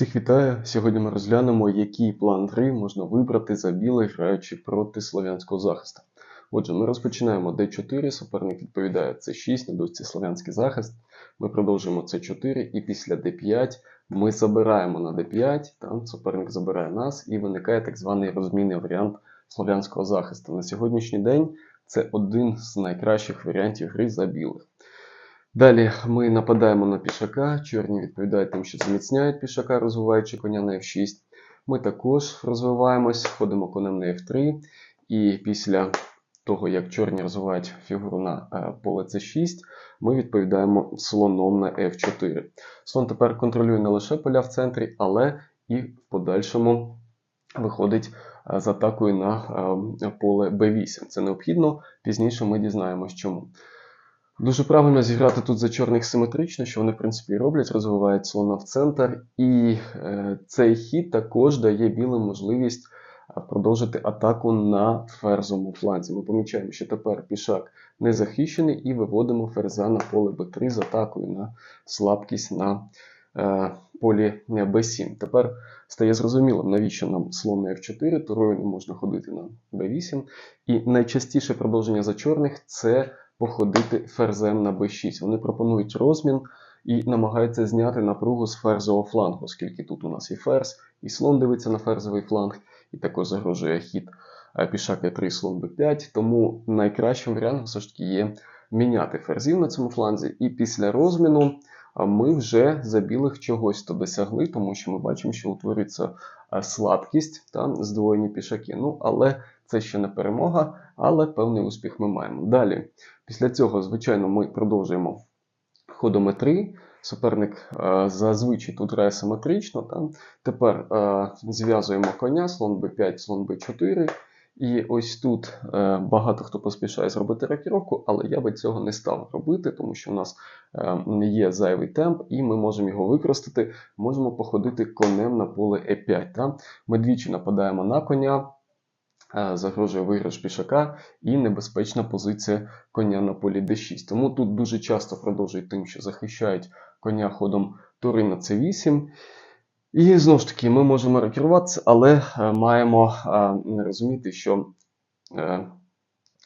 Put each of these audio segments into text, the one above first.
Всіх вітаю! Сьогодні ми розглянемо, який план гри можна вибрати за білий, граючи проти слов'янського захисту. Отже, ми розпочинаємо d4, суперник відповідає c6, на дошці слов'янський захист. Ми продовжуємо c4 і після d5 ми забираємо на d5, там суперник забирає нас і виникає так званий розмінний варіант слов'янського захисту. На сьогоднішній день це один з найкращих варіантів гри за білих. Далі ми нападаємо на пішака. Чорні відповідають тим, що зміцняють пішака, розвиваючи коня на F6. Ми також розвиваємось, входимо конем на F3. І після того, як чорні розвивають фігуру на е, поле C6, ми відповідаємо слоном на F4. Слон тепер контролює не лише поля в центрі, але і в подальшому виходить е, з атакою на е, поле B8. Це необхідно, пізніше ми дізнаємось чому. Дуже правильно зіграти тут за чорних симетрично, що вони, в принципі, роблять, розвивають слона в центр. І е, цей хід також дає білим можливість продовжити атаку на ферзовому фланзі. Ми помічаємо, що тепер пішак не захищений і виводимо ферза на поле b3 з атакою на слабкість на е, полі b7. Тепер стає зрозумілим, навіщо нам слон на f4, турою не можна ходити на b8. І найчастіше продовження за чорних це походити ферзем на b6. Вони пропонують розмін і намагаються зняти напругу з ферзового флангу, оскільки тут у нас і ферзь, і слон дивиться на ферзовий фланг, і також загрожує хід е, пішак e3, слон b5. Тому найкращим варіантом все ж таки є міняти ферзів на цьому фланзі. І після розміну ми вже за білих чогось то досягли, тому що ми бачимо, що утворюється е, слабкість та здвоєні пішаки. Ну, але це ще не перемога, але певний успіх ми маємо. Далі, після цього, звичайно, ми продовжуємо ходом e3. Суперник е, зазвичай тут грає симетрично. Та? Тепер е, зв'язуємо коня, слон b5, слон b4. І ось тут е, багато хто поспішає зробити рокіровку, але я би цього не став робити, тому що у нас є зайвий темп, і ми можемо його використати. Можемо походити конем на поле e5. Та? Ми двічі нападаємо на коня, загрожує виграш пішака і небезпечна позиція коня на полі d6. Тому тут дуже часто продовжують тим, що захищають коня ходом тури на c8. І знову ж таки, ми можемо рокіруватися, але е, маємо е, розуміти, що е,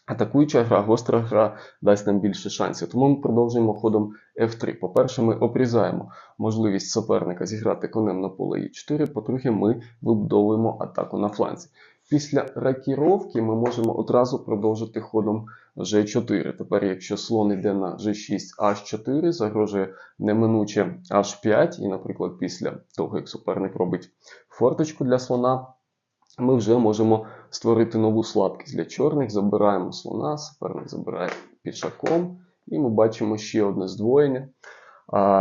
атакуюча гра, гостра гра дасть нам більше шансів. Тому ми продовжуємо ходом F3. По-перше, ми обрізаємо можливість суперника зіграти конем на поле E4. По-друге, ми вибудовуємо атаку на фланзі. Після рокіровки ми можемо одразу продовжити ходом G4. Тепер, якщо слон йде на G6, H4, загрожує неминуче H5, і, наприклад, після того, як суперник робить форточку для слона, ми вже можемо створити нову слабкість для чорних. Забираємо слона, суперник забирає пішаком, і ми бачимо ще одне здвоєння.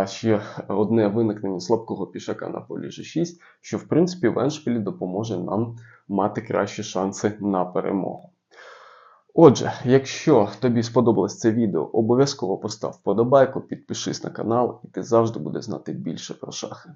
Ще одне виникнення слабкого пішака на полі G6, що в принципі в еншпілі допоможе нам мати кращі шанси на перемогу. Отже, якщо тобі сподобалось це відео, обов'язково постав вподобайку, підпишись на канал, і ти завжди будеш знати більше про шахи.